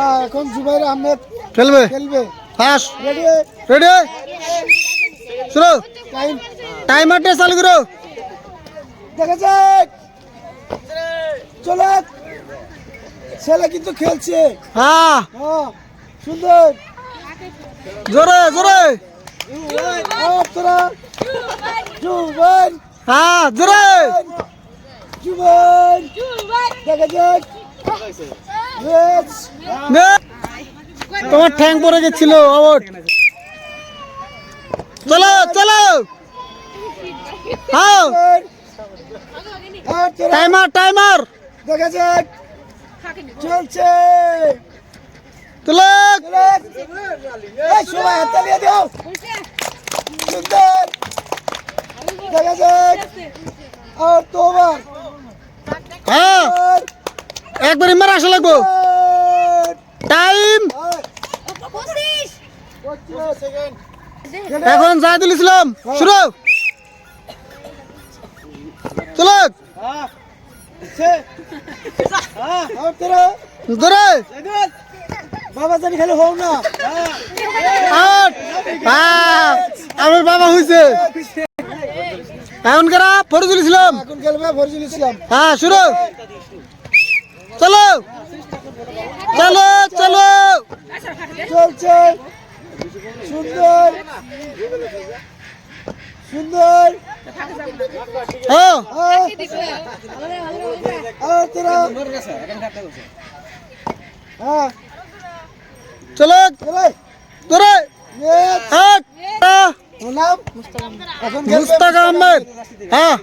হ্যাঁ এখন জুবাইর আহমেদ খেলবে? খেলবে। ফাস রেডি রেডি শুরু টাইম টাইমারটা চালু করো। দেখা যাক। চলো। ছেলে কিন্তু খেলছে। হ্যাঁ। হ্যাঁ সুন্দর। জোরে জোরে। তোরা। জুবাইর। হ্যাঁ জোরে। জুবাইর। দেখা যাক। তোমার ঠ্যাং পড়ে গেছিল আউট চলো চলো। হ্যাঁ টাইমার টাইমার। দেখা যাক চলছে। চলো এই সবাই হাত দাও। সুন্দর দেখা যাক। আর তোমার। হ্যাঁ। একবার ইমার আসা লাগবো। টাইম এখন জাহিদুল ইসলাম শুরু। চলো। ধরে। বাবা জানি খালি হোক না আমার বাবা হয়েছে এখন কারা ফরিদুল ইসলাম এখন খেলবে ফরজুল ইসলাম হ্যাঁ শুরু। চলো। চলো চলো। চলছে। সুন্দর। সুন্দর। হ্যাঁ। আর আর তোরা। হ্যাঁ। চলো চলে মুস্তাক আহমেদ। হ্যাঁ।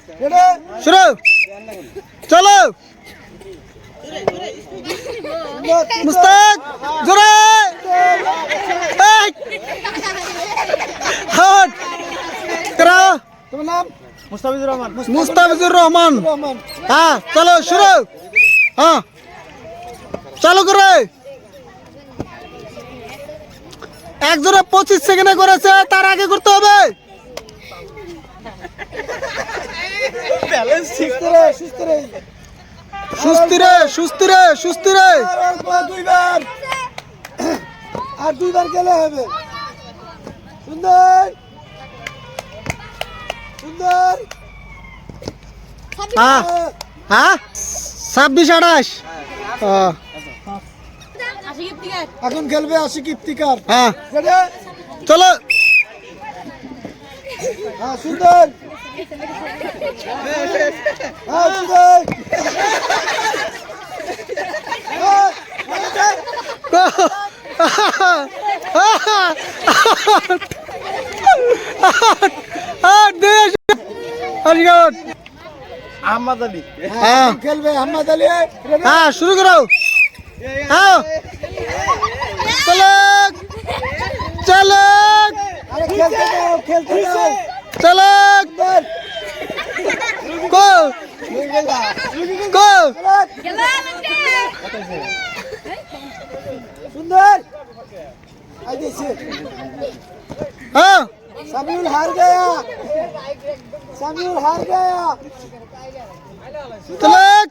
শুরু। চলো। মুস্তাক জোরে! হাট। করা তোমার নাম মুস্তাফিজুর রহমান। মুস্তাফিজুর রহমান হ্যাঁ চলো শুরু। হ্যাঁ। চালু করে। একজনে পঁচিশ সেকেন্ডে করেছে তার আগে করতে হবে। সুস্থ রে। সুস্থ রে সুস্থিরে সুস্থিরে দুইবার আর দুইবার গেলে হবে। সুন্দর। সুন্দর। হ্যাঁ হ্যাঁ? ছাব্বিশ আঠাশ। এখন খেলবে আশিক ইফতিকার হ্যাঁ। চলো। হ্যাঁ সুন্দর। হ্যাঁ সুন্দর। হ্যাঁ, আহমদ আলী হ্যাঁ খেলবে আহমদ আলী হ্যাঁ শুরু করো হ্যাঁ চলো চলো আরে খেলতে দাও খেলতে দাও চলো সুন্দর গো সুন্দর হ্যাঁ। সামিউল হার গয়া। সামিউল হার গয়া। তলক।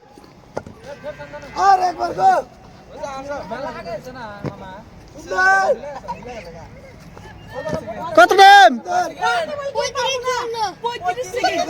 আর একবার গো। কত টাইম 35 35 সেকেন্ড।